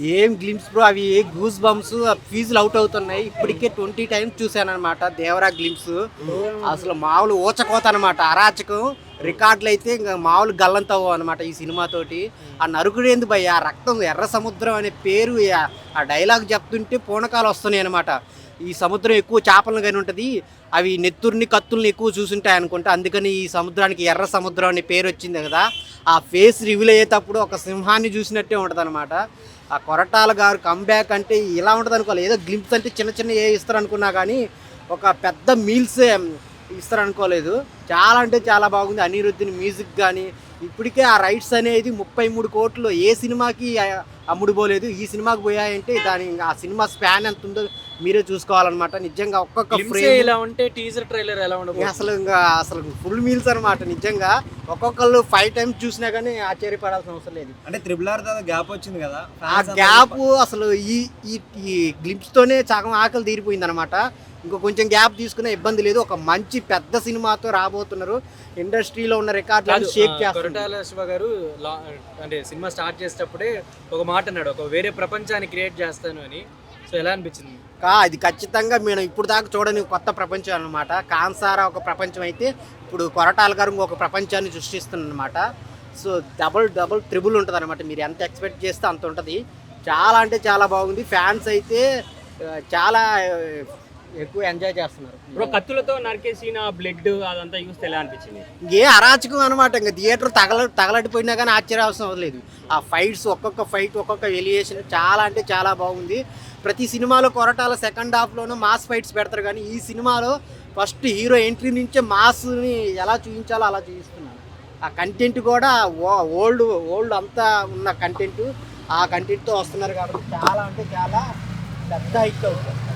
ఏం glimpse bro అవి ఏ గూస్ బంప్స్ ఫీజులు అవుట్ అవుతున్నాయి. ఇప్పటికే ట్వంటీ టైమ్స్ చూశాను అనమాట దేవరా గ్లిమ్స్ అసలు మామూలు ఊచకోత అనమాట అరాచకం. రికార్డులు అయితే ఇంకా మామూలు గల్లంతవు అనమాట ఈ సినిమాతోటి ఆ నరుకుడు ఎందుకు భయ్య? ఆ రక్తం ఎర్ర సముద్రం అనే పేరు ఆ- ఆ డైలాగ్ చెప్తుంటే పూనకాలు వస్తున్నాయి అనమాట ఈ సముద్రం ఎక్కువ చేపలను కానీ ఉంటుంది. అవి నెత్తుర్ని కత్తుల్ని ఎక్కువ చూసుంటాయి అనుకుంటా. అందుకని ఈ సముద్రానికి ఎర్ర సముద్రం అనే పేరు వచ్చింది కదా. ఆ ఫేస్ రివీల్ అయ్యేటప్పుడు ఒక సింహాన్ని చూసినట్టే ఉంటుంది అనమాట ఆ కొరటాల గారు కంబ్యాక్ అంటే ఇలా ఉంటుంది అనుకోవాలి ఏదో గ్లింప్స్ అంటే చిన్న చిన్న ఏ ఇస్తారనుకున్నా కానీ ఒక పెద్ద మీల్స్ ఇస్తారు అనుకోలేదు చాలా అంటే చాలా బాగుంది. అనిరుద్ధిని మ్యూజిక్ కానీ ఇప్పటికే ఆ రైట్స్ అనేది ముప్పై మూడు కోట్లు ఏ సినిమాకి అమ్ముడుపోలేదు ఈ సినిమాకి పోయాయంటే దాని ఆ సినిమా స్పాన్ ఎంత ఉందో మీరే చూసుకోవాలన్నమాట. నిజంగా ఒక్కొక్క గ్లిమ్స్ ఫ్రేమ్ ఇలా ఉంటే టీజర్ ట్రైలర్ ఎలా ఉండదు అసలు ఇంకా అసలు ఫుల్ మీల్స్ అనమాట నిజంగా. ఒక్కొక్కళ్ళు ఫైవ్ టైమ్స్ చూసినా కానీ ఆశ్చర్యపడాల్సిన అవసరం లేదు. అంటే త్రిబుల్ ఆర్ గ్యాప్ వచ్చింది కదా. ఆ గ్యాప్ అసలు ఈ ఈ ఈ glimpse తోనే సగం ఆకలి తీరిపోయింది అనమాట ఇంకో కొంచెం గ్యాప్ తీసుకునే ఇబ్బంది లేదు. ఒక మంచి పెద్ద సినిమాతో రాబోతున్నారు. ఇండస్ట్రీలో ఉన్న రికార్డులను షేక్ చేస్తారు శివ గారు అంటే సినిమా స్టార్ట్ చేసేటప్పుడే ఒక మాట అన్నాడు. ఒక వేరే ప్రపంచాన్ని క్రియేట్ చేస్తాను అని. సో ఎలా అనిపించింది? కా అది ఖచ్చితంగా మేము ఇప్పుడు దాకా చూడని కొత్త ప్రపంచం అనమాట కాన్సారా ఒక ప్రపంచం అయితే ఇప్పుడు కొరటాల గారు ఇంకొక ప్రపంచాన్ని సృష్టిస్తుందన్నమాట. సో డబుల్ డబుల్ ట్రిబుల్ ఉంటుంది అనమాట మీరు ఎంత ఎక్స్పెక్ట్ చేస్తే అంత ఉంటుంది. చాలా అంటే చాలా బాగుంది. ఫ్యాన్స్ అయితే చాలా ఎక్కువ ఎంజాయ్ చేస్తున్నారు. బ్రో కత్తులతో నరికేసిన బ్లడ్ అదంతా చూస్తే ఎలా అనిపించింది? ఏ అరాచకం అనమాట ఇంకా థియేటర్ తగల తగలడిపోయినా కానీ ఆశ్చర్య అవసరం లేదు ఆ ఫైట్స్ ఒక్కొక్క ఫైట్ ఒక్కొక్క ఎలియేషన్ చాలా అంటే చాలా బాగుంది. ప్రతి సినిమాలో కొరటాల సెకండ్ హాఫ్లోనూ మాస్ ఫైట్స్ పెడతారు కానీ ఈ సినిమాలో ఫస్ట్ హీరో ఎంట్రీ నుంచే మాస్ని ఎలా చూపించాలో అలా చూపిస్తున్నారు. ఆ కంటెంట్ కూడా ఓల్డ్ ఓల్డ్ అంతా ఉన్న కంటెంట్ ఆ కంటెంట్తో వస్తున్నారు కాబట్టి చాలా అంటే చాలా పెద్ద హిట్ అవుతుంది.